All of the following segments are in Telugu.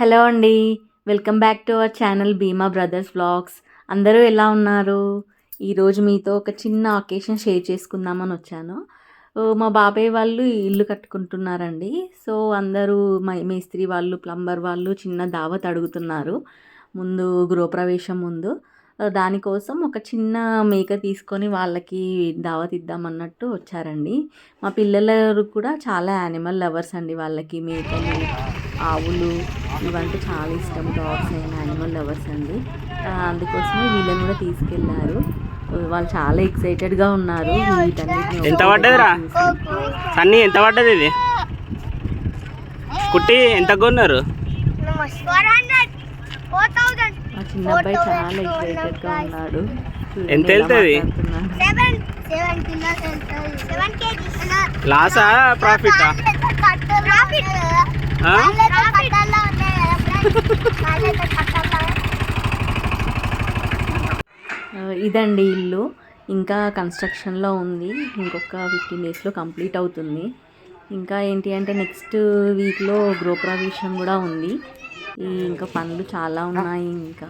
హలో అండి. Welcome back to our channel Bheema brothers vlogs. అందరూ ఎలా ఉన్నారు? ఈరోజు మీతో ఒక చిన్న అకేషన్ షేర్ చేసుకుందామని వచ్చాను. మా బాబాయ్ వాళ్ళు ఇల్లు కట్టుకుంటున్నారండి. సో అందరూ మేస్త్రి వాళ్ళు ప్లంబర్ వాళ్ళు చిన్న దావత్ అడుగుతున్నారు. ముందు గృహప్రవేశం ముందు. దానికోసం ఒక చిన్న మేక తీసుకొని వాళ్ళకి దావత్ ఇద్దామన్నట్టు వచ్చారండి. మా పిల్లలు కూడా చాలా యానిమల్ లవర్స్ అండి వాళ్ళకి మేకలు. ఆవులు ఇవంటే చాలా ఇష్టం. డాగ్స్ అయిన యానిమల్ లవర్స్ అండి. ఆ, అందుకోసమే వీళ్ళని కూడా తీసుకెళ్ళారు. వాళ్ళు చాలా ఎక్సైటెడ్గా ఉన్నారు. ఎంత పడ్డదిరా? సన్నీ ఎంత పడ్డది ఇది? కుట్టి ఎంత కొన్నారు? మా చిన్న అబ్బాయి చాలా ఎక్సైటెడ్గా ఉన్నాడు. ఎంత వెళ్తది? లాసా? ప్రాఫిటా ఇదండి ఇల్లు. ఇంకా కన్స్ట్రక్షన్లో ఉంది. ఇంకొక ఫిఫ్టీన్ డేస్లో కంప్లీట్ అవుతుంది. ఇంకా ఏంటి అంటే నెక్స్ట్ వీక్లో గృహప్రవేశం కూడా ఉంది. ఇంకా పనులు చాలా ఉన్నాయి ఇంకా.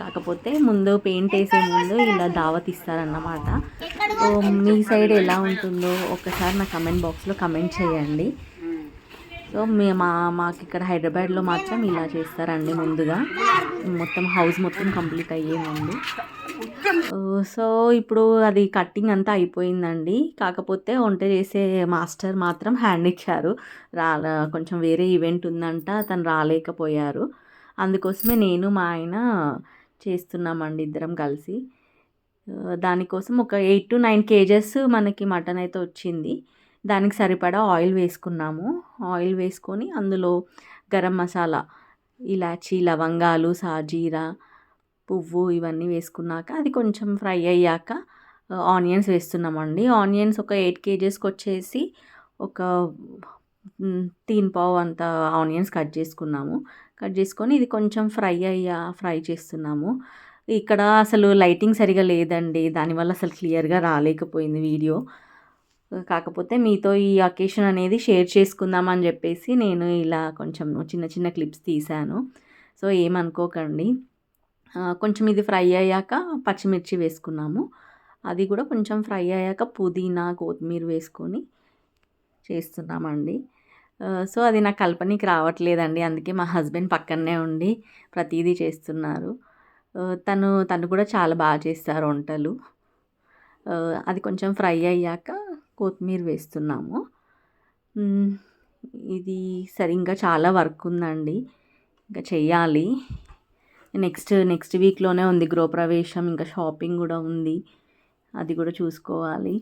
కాకపోతే ముందు పెయింట్ వేసే ముందు ఇలా దావత్ ఇస్తారన్నమాట. మీ సైడ్ ఎలా ఉంటుందో ఒక్కసారి నా కమెంట్ బాక్స్లో కమెంట్ చేయండి. సో మే మా మాకు ఇక్కడ హైదరాబాద్లో మాత్రం ఇలా చేస్తారండి ముందుగా. మొత్తం హౌస్ మొత్తం కంప్లీట్ అయ్యే ముందు. సో ఇప్పుడు అది కట్టింగ్ అంతా అయిపోయిందండి. కాకపోతే వంట చేసే మాస్టర్ మాత్రం హ్యాండ్ ఇచ్చారు. రా కొంచెం వేరే ఈవెంట్ ఉందంట తను రాలేకపోయారు. అందుకోసమే నేను మా ఆయన చేస్తున్నామండి ఇద్దరం కలిసి. దానికోసం ఒక ఎయిట్ టు నైన్ కేజెస్ మనకి మటన్ అయితే వచ్చింది. దానికి సరిపడా ఆయిల్ వేసుకున్నాము. ఆయిల్ వేసుకొని అందులో గరం మసాలా ఇలాచీ లవంగాలు సాజీరా పువ్వు ఇవన్నీ వేసుకున్నాక అది కొంచెం ఫ్రై అయ్యాక ఆనియన్స్ వేస్తున్నామండి. ఆనియన్స్ ఒక ఎయిట్ కేజెస్కి వచ్చేసి ఒక తీన్ పావు అంత ఆనియన్స్ కట్ చేసుకున్నాము. కట్ చేసుకొని ఇది కొంచెం ఫ్రై అయ్యా ఫ్రై చేస్తున్నాము. ఇక్కడ అసలు లైటింగ్ సరిగా లేదండి. దానివల్ల అసలు క్లియర్గా రాలేకపోయింది వీడియో. కాకపోతే మీతో ఈ అకేషన్ అనేది షేర్ చేసుకుందామని చెప్పేసి నేను ఇలా కొంచెం చిన్న చిన్న క్లిప్స్ తీశాను. సో ఏమనుకోకండి. కొంచెం ఇది ఫ్రై అయ్యాక పచ్చిమిర్చి వేసుకున్నాము. అది కూడా కొంచెం ఫ్రై అయ్యాక పుదీనా కొత్తిమీర వేసుకొని చేస్తున్నామండి. సో అది నాకు కల్పనకి రావట్లేదండి. అందుకే మా హస్బెండ్ పక్కనే ఉండి ప్రతిదీ చేస్తున్నారు. తను తను కూడా చాలా బాగా చేస్తారు వంటలు. అది కొంచెం ఫ్రై అయ్యాక కొత్తిమీర వేస్తున్నాము. ఇది సరే ఇంకా చాలా వర్క్ ఉందండి. ఇంకా చెయ్యాలి. నెక్స్ట్ నెక్స్ట్ వీక్లోనే ఉంది గృహప్రవేశం ఇంకా షాపింగ్ కూడా ఉంది. అది కూడా చూసుకోవాలి.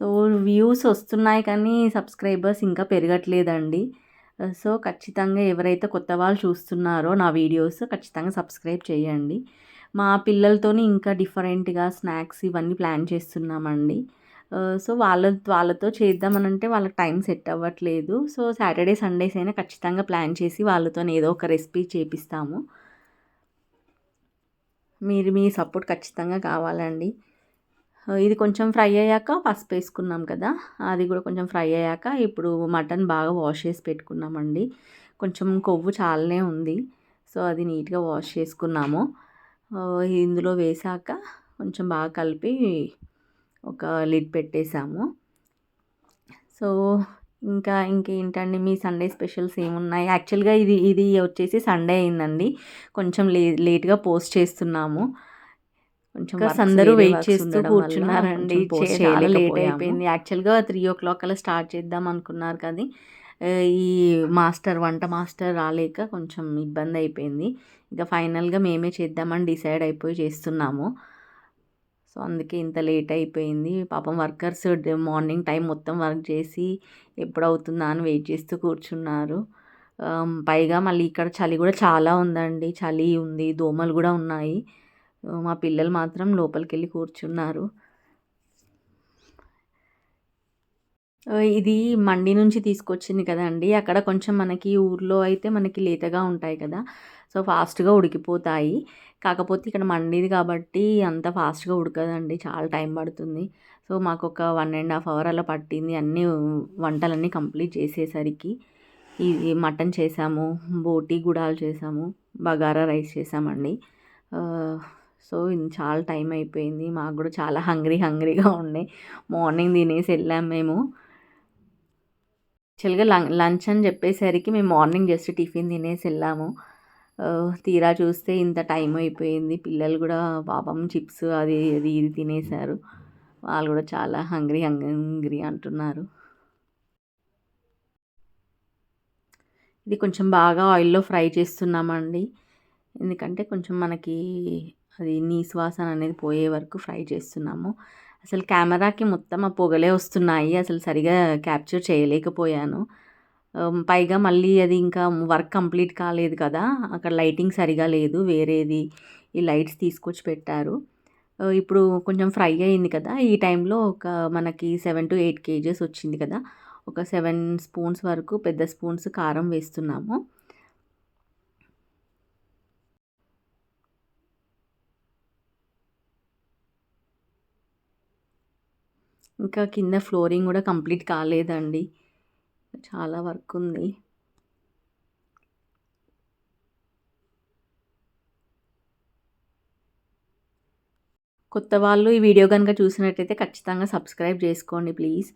సో వ్యూస్ వస్తున్నాయి కానీ సబ్స్క్రైబర్స్ ఇంకా పెరగట్లేదండి. సో ఖచ్చితంగా ఎవరైతే కొత్త వాళ్ళు చూస్తున్నారో నా వీడియోస్ ఖచ్చితంగా సబ్స్క్రైబ్ చేయండి. మా పిల్లలతోని ఇంకా డిఫరెంట్గా స్నాక్స్ ఇవన్నీ ప్లాన్ చేస్తున్నామండి. సో వాళ్ళ వాళ్ళతో చేద్దామనంటే వాళ్ళకి టైం సెట్ అవ్వట్లేదు. సో సాటర్డే సండేస్ అయినా ఖచ్చితంగా ప్లాన్ చేసి వాళ్ళతో ఏదో ఒక రెసిపీ చేపిస్తాము. మీరు మీ సపోర్ట్ ఖచ్చితంగా కావాలండి. ఇది కొంచెం ఫ్రై అయ్యాక పసుపు వేసుకున్నాం కదా అది కూడా కొంచెం ఫ్రై అయ్యాక ఇప్పుడు మటన్ బాగా వాష్ చేసి పెట్టుకున్నామండి. కొంచెం కొవ్వు చాలానే ఉంది సో అది నీట్గా వాష్ చేసుకున్నాము. ఇందులో వేసాక కొంచెం బాగా కలిపి ఒక లిడ్ పెట్టేసాము. సో ఇంకా ఇంకేంటండి మీ సండే స్పెషల్స్ ఏమున్నాయి? యాక్చువల్గా ఇది ఇది వచ్చేసి సండే అయిందండి కొంచెం లే లేట్గా పోస్ట్ చేస్తున్నాము. కొంచెం అందరూ వెయిట్ చేస్తూ కూర్చున్నారండి చాలా లేట్. అయిపోయింది. యాక్చువల్గా త్రీ ఓ క్లాక్ అలా స్టార్ట్ చేద్దాం అనుకున్నారు కానీ ఈ మాస్టర్ వంట మాస్టర్ రాలేక కొంచెం ఇబ్బంది అయిపోయింది. ఇంకా ఫైనల్గా మేమే చేద్దామని డిసైడ్ అయిపోయి చేస్తున్నాము. సో అందుకే ఇంత లేట్ అయిపోయింది. పాపం వర్కర్స్ మార్నింగ్ టైం మొత్తం వర్క్ చేసి ఎప్పుడు అవుతుందా అని వెయిట్ చేస్తూ కూర్చున్నారు. పైగా మళ్ళీ ఇక్కడ చలి కూడా చాలా ఉందండి. చలి ఉంది దోమలు కూడా ఉన్నాయి. మా పిల్లలు మాత్రం లోపలికి వెళ్ళి కూర్చున్నారు ఇది మండి నుంచి తీసుకొచ్చింది కదండి. అక్కడ కొంచెం మనకి ఊర్లో అయితే మనకి లేతగా ఉంటాయి కదా. సో ఫాస్ట్గా ఉడికిపోతాయి. కాకపోతే ఇక్కడ మండిది కాబట్టి అంత ఫాస్ట్గా ఉడకదండి. చాలా టైం పడుతుంది. సో మాకు ఒక వన్ అండ్ హాఫ్ అవర్ అలా పట్టింది. అన్నీ వంటలన్నీ కంప్లీట్ చేసేసరికి ఇది మటన్ చేసాము బోటి గుడాలు చేసాము బగారా రైస్ చేసామండి. సో ఇది చాలా టైం అయిపోయింది. మాకు కూడా చాలా హంగ్రీ హంగ్రీగా ఉండే. మార్నింగ్ తినేసి వెళ్ళాం మేము. యాక్చువల్గా లంచ్ అని చెప్పేసరికి మేము మార్నింగ్ జస్ట్ టిఫిన్ తినేసి వెళ్ళాము. తీరా చూస్తే ఇంత టైం అయిపోయింది. పిల్లలు కూడా పాపం చిప్స్ అది అది ఇది తినేశారు వాళ్ళు కూడా చాలా హంగ్రీ హంగ్రీ అంటున్నారు. ఇది కొంచెం బాగా ఆయిల్లో ఫ్రై చేస్తున్నామండి. ఎందుకంటే కొంచెం మనకి అది నీ వాసన అనేది పోయే వరకు ఫ్రై చేస్తున్నాము. అసలు కెమెరాకి మొత్తం ఆ పొగలే వస్తున్నాయి. అసలు సరిగా క్యాప్చర్ చేయలేకపోయాను. పైగా మళ్ళీ అది ఇంకా వర్క్ కంప్లీట్ కాలేదు కదా. అక్కడ లైటింగ్ సరిగా లేదు. వేరేది ఈ లైట్స్ తీసుకొచ్చి పెట్టారు. ఇప్పుడు కొంచెం ఫ్రై అయింది కదా. ఈ టైంలో ఒక మనకి సెవెన్ టు ఎయిట్ కేజెస్ వచ్చింది కదా. ఒక సెవెన్ స్పూన్స్ వరకు పెద్ద స్పూన్స్ కారం వేస్తున్నాము. ఇంకా కింద ఫ్లోరింగ్ కూడా కంప్లీట్ కాలేదండి. చాలా వర్క్ ఉంది. కొత్త వాళ్ళు ఈ వీడియో కనుక చూసినట్టయితే ఖచ్చితంగా సబ్స్క్రైబ్ చేసుకోండి ప్లీజ్.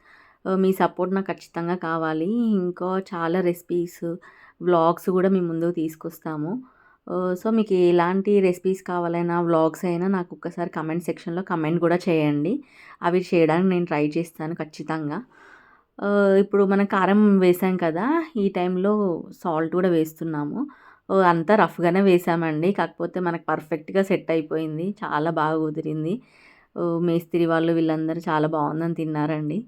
మీ సపోర్ట్ నాకు ఖచ్చితంగా కావాలి. ఇంకా చాలా రెసిపీస్ వ్లాగ్స్ కూడా మీ ముందుకు తీసుకొస్తాము. సో మీకు ఎలాంటి రెసిపీస్ కావాలైనా వ్లాగ్స్ అయినా నాకు ఒక్కసారి కమెంట్ సెక్షన్లో కమెంట్ కూడా చేయండి. అవి చేయడానికి నేను ట్రై చేస్తాను ఖచ్చితంగా. ఇప్పుడు మనం కారం వేసాం కదా ఈ టైంలో సాల్ట్ కూడా వేస్తున్నాము. అంతా రఫ్గానే వేసామండి. కాకపోతే మనకు పర్ఫెక్ట్గా సెట్ అయిపోయింది. చాలా బాగా కుదిరింది. మేస్త్రి వాళ్ళు వీళ్ళందరూ చాలా బాగుందని తిన్నారండి.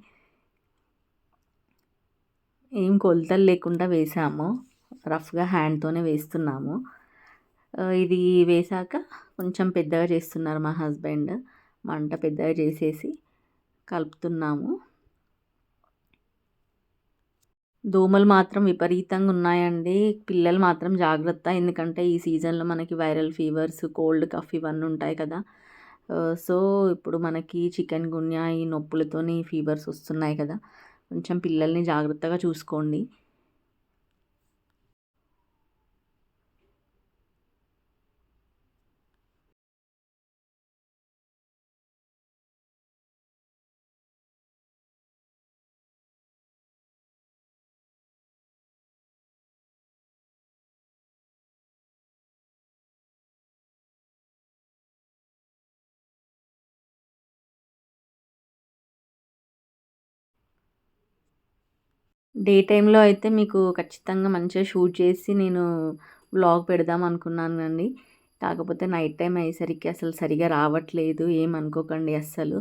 ఏం కొలతలు లేకుండా వేసాము. రఫ్గా హ్యాండ్తోనే వేస్తున్నాము. ఇది వేసాక కొంచెం పెద్దగా చేస్తున్నారు మా హస్బెండ్. మంట పెద్దగా చేసేసి కలుపుతున్నాము. దోమలు మాత్రం విపరీతంగా ఉన్నాయండి. పిల్లలు మాత్రం జాగ్రత్త. ఎందుకంటే ఈ సీజన్లో మనకి వైరల్ ఫీవర్స్ కోల్డ్ కఫ్ ఇవన్నీ ఉంటాయి కదా. సో ఇప్పుడు మనకి చికెన్ గున్యా ఈ నొప్పులతోని ఫీవర్స్ వస్తున్నాయి కదా. కొంచెం పిల్లల్ని జాగ్రత్తగా చూసుకోండి. డే టైంలో అయితే మీకు ఖచ్చితంగా మంచిగా షూట్ చేసి నేను బ్లాగ్ పెడదాం అనుకున్నాను అండి. కాకపోతే నైట్ టైం అయ్యేసరికి అసలు సరిగా రావట్లేదు. ఏమనుకోకండి అస్సలు.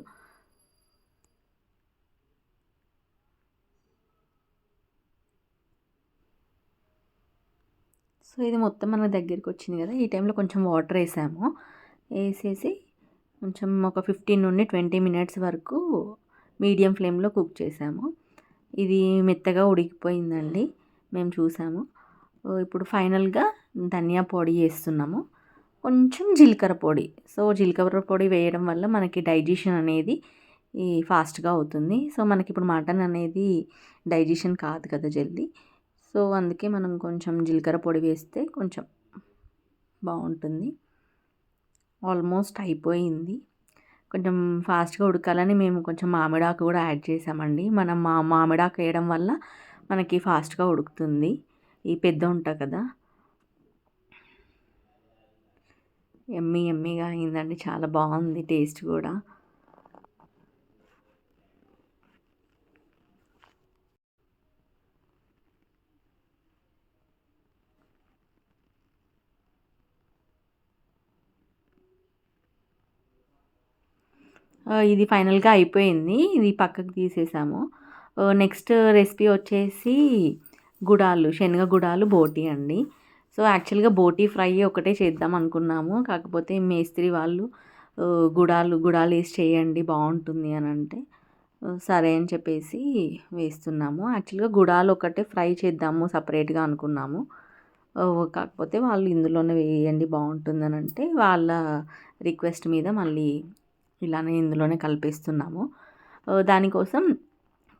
సో ఇది మొత్తం మన దగ్గరికి వచ్చింది కదా. ఈ టైంలో కొంచెం వాటర్ వేసాము. వేసేసి కొంచెం ఒక ఫిఫ్టీన్ నుండి ట్వంటీ మినిట్స్ వరకు మీడియం ఫ్లేమ్లో కుక్ చేసాము. ఇది మెత్తగా ఉడికిపోయిందండి. మేము చూసాము. ఇప్పుడు ఫైనల్గా ధనియా పొడి వేస్తున్నాము. కొంచెం జీలకర్ర పొడి. సో జీలకర్ర పొడి వేయడం వల్ల మనకి డైజెషన్ అనేది ఈ ఫాస్ట్గా అవుతుంది. సో మనకి ఇప్పుడు మటన్ అనేది డైజెషన్ కాదు కదా జల్దీ. సో అందుకే మనం కొంచెం జీలకర్ర పొడి వేస్తే కొంచెం బాగుంటుంది. ఆల్మోస్ట్ అయిపోయింది. కొంచెం ఫాస్ట్గా ఉడకాలని మేము కొంచెం మామిడాకు కూడా యాడ్ చేసామండి. మనం మా మామిడాకు వేయడం వల్ల మనకి ఫాస్ట్గా ఉడుకుతుంది. ఈ పెద్ద ఉంటా కదా. ఎమ్మి ఎమ్మిగా అయిందండి. చాలా బాగుంది టేస్ట్ కూడా ఆ, ఇది ఫైనల్గా అయిపోయింది. ఇది పక్కకు తీసేసాము. నెక్స్ట్ రెసిపీ వచ్చేసి గుడాలు శనగ గుడాలు బోటి అండి. సో యాక్చువల్గా బోటి ఫ్రై ఒకటే చేద్దాం అనుకున్నాము. కాకపోతే మేస్త్రి వాళ్ళు గుడాలు గుడాలు వేసి చేయండి బాగుంటుంది అని అంటే సరే అని చెప్పేసి వేస్తున్నాము. యాక్చువల్గా గుడాలు ఒకటే ఫ్రై చేద్దాము సపరేట్గా అనుకున్నాము. కాకపోతే వాళ్ళు ఇందులోనే వేయండి బాగుంటుందని అంటే వాళ్ళ రిక్వెస్ట్ మీద మళ్ళీ ఇలానే ఇందులోనే కలిపేస్తున్నాము. దానికోసం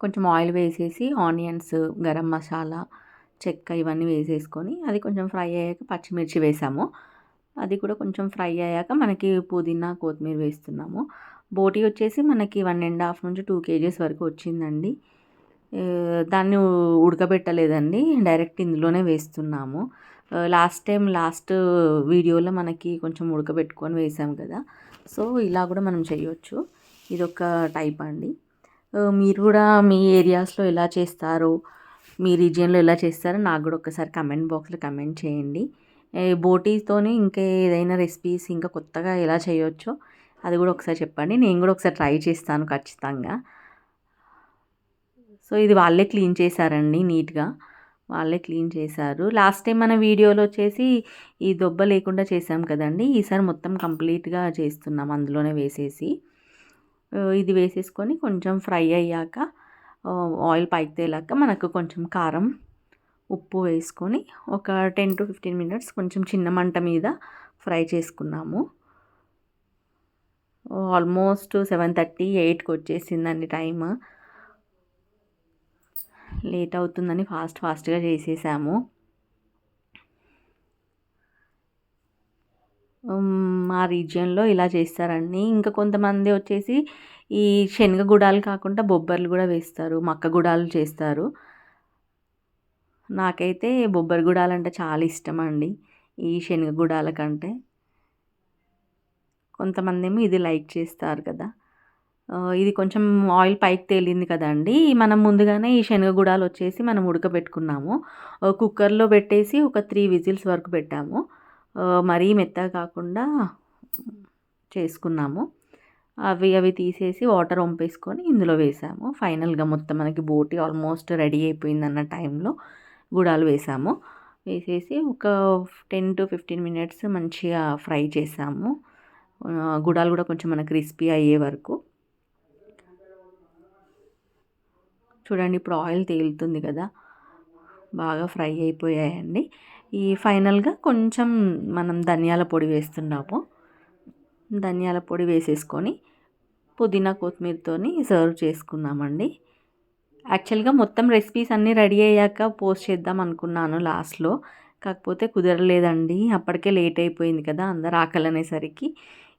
కొంచెం ఆయిల్ వేసేసి ఆనియన్స్ గరం మసాలా చెక్క ఇవన్నీ వేసేసుకొని అది కొంచెం ఫ్రై అయ్యాక పచ్చిమిర్చి వేసాము. అది కూడా కొంచెం ఫ్రై అయ్యాక మనకి పుదీనా కొత్తిమీర వేస్తున్నాము. బోటి వచ్చేసి మనకి వన్ అండ్ హాఫ్ నుంచి టూ కేజీస్ వరకు వచ్చిందండి. దాన్ని ఉడకబెట్టలేదండి డైరెక్ట్ ఇందులోనే వేస్తున్నాము. లాస్ట్ టైం లాస్ట్ వీడియోలో మనకి కొంచెం ఉడకబెట్టుకొని వేసాం కదా. సో ఇలా కూడా మనం చేయొచ్చు. ఇదొక టైప్ అండి. మీరు కూడా మీ ఏరియాస్లో ఎలా చేస్తారు మీ రీజియన్లో ఎలా చేస్తారో నాకు కూడా ఒకసారి కమెంట్ బాక్స్లో కమెంట్ చేయండి. ఏ, బోటీతోని ఇంకా ఏదైనా రెసిపీస్ ఇంకా కొత్తగా ఎలా చేయొచ్చో అది కూడా ఒకసారి చెప్పండి. నేను కూడా ఒకసారి ట్రై చేస్తాను ఖచ్చితంగా. సో ఇది వాళ్ళే క్లీన్ చేశారండి నీట్గా. వాళ్ళే క్లీన్ చేశారు. లాస్ట్ టైం మన వీడియోలో వచ్చేసి ఈ దొబ్బ లేకుండా చేసాం కదండి. ఈసారి మొత్తం కంప్లీట్గా చేస్తున్నాం అందులోనే వేసేసి. ఇది వేసేసుకొని కొంచెం ఫ్రై అయ్యాక ఆయిల్ పైకి తేలాక మనకు కొంచెం కారం ఉప్పు వేసుకొని ఒక టెన్ టు ఫిఫ్టీన్ మినిట్స్ కొంచెం చిన్న మంట మీద ఫ్రై చేసుకున్నాము. ఆల్మోస్ట్ సెవెన్ థర్టీ ఎయిట్కి వచ్చేసిందండి టైం లేట్ అవుతుందని ఫాస్ట్ ఫాస్ట్గా చేసేసాము. మా రీజియన్లో ఇలా చేస్తారండి. ఇంకా కొంతమంది వచ్చేసి ఈ శనగ గుడాలు కాకుండా బొబ్బర్లు కూడా వేస్తారు మక్క గుడాలు చేస్తారు. నాకైతే బొబ్బరి గుడాలు అంటే చాలా ఇష్టం అండి ఈ శనగ గుడాల కంటే. కొంతమంది ఏమో ఇది లైక్ చేస్తారు కదా. ఇది కొంచెం ఆయిల్ పైకి తేలింది కదండి. మనం ముందుగానే ఈ శనగ గుడాలు వచ్చేసి మనం ఉడకబెట్టుకున్నాము. కుక్కర్లో పెట్టేసి ఒక త్రీ విజిల్స్ వరకు పెట్టాము. మరీ మెత్తగా కాకుండా చేసుకున్నాము. అవి అవి తీసేసి వాటర్ వంపేసుకొని ఇందులో వేసాము. ఫైనల్గా మొత్తం మనకి బోటి ఆల్మోస్ట్ రెడీ అయిపోయింది అన్న టైంలో గుడాలు వేసాము. వేసేసి ఒక టెన్ టు ఫిఫ్టీన్ మినిట్స్ మంచిగా ఫ్రై చేసాము. గుడాలు కూడా కొంచెం మనకి క్రిస్పీ అయ్యే వరకు. చూడండి ఇప్పుడు ఆయిల్ తేలుతుంది కదా. బాగా ఫ్రై అయిపోయాయండి. ఈ ఫైనల్గా కొంచెం మనం ధనియాల పొడి వేస్తున్నాము. ధనియాల పొడి వేసేసుకొని పుదీనా కొత్తిమీరతోని సర్వ్ చేసుకున్నామండి. యాక్చువల్గా మొత్తం రెసిపీస్ అన్నీ రెడీ అయ్యాక పోస్ట్ చేద్దాం అనుకున్నాను లాస్ట్లో. కాకపోతే కుదరలేదండి. అప్పటికే లేట్ అయిపోయింది కదా అందరు ఆకలి అనేసరికి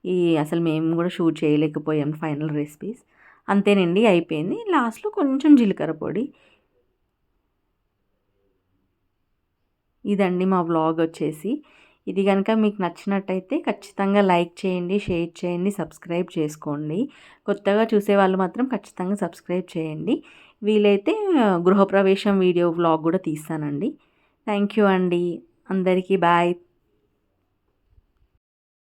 ఈ అసలు మేము కూడా షూట్ చేయలేకపోయాం ఫైనల్ రెసిపీస్. అంతేనండి అయిపోయింది. లాస్ట్లో కొంచెం జీలకర్ర పొడి. ఇదండి మా వ్లాగ్ వచ్చేసి. ఇది కనుక మీకు నచ్చినట్టయితే ఖచ్చితంగా లైక్ చేయండి షేర్ చేయండి సబ్స్క్రైబ్ చేసుకోండి. కొత్తగా చూసే వాళ్ళు మాత్రం ఖచ్చితంగా సబ్స్క్రైబ్ చేయండి. వీలైతే గృహప్రవేశం వీడియో వ్లాగ్ కూడా తీస్తానండి. థ్యాంక్ యూ అండి. అందరికీ బాయ్.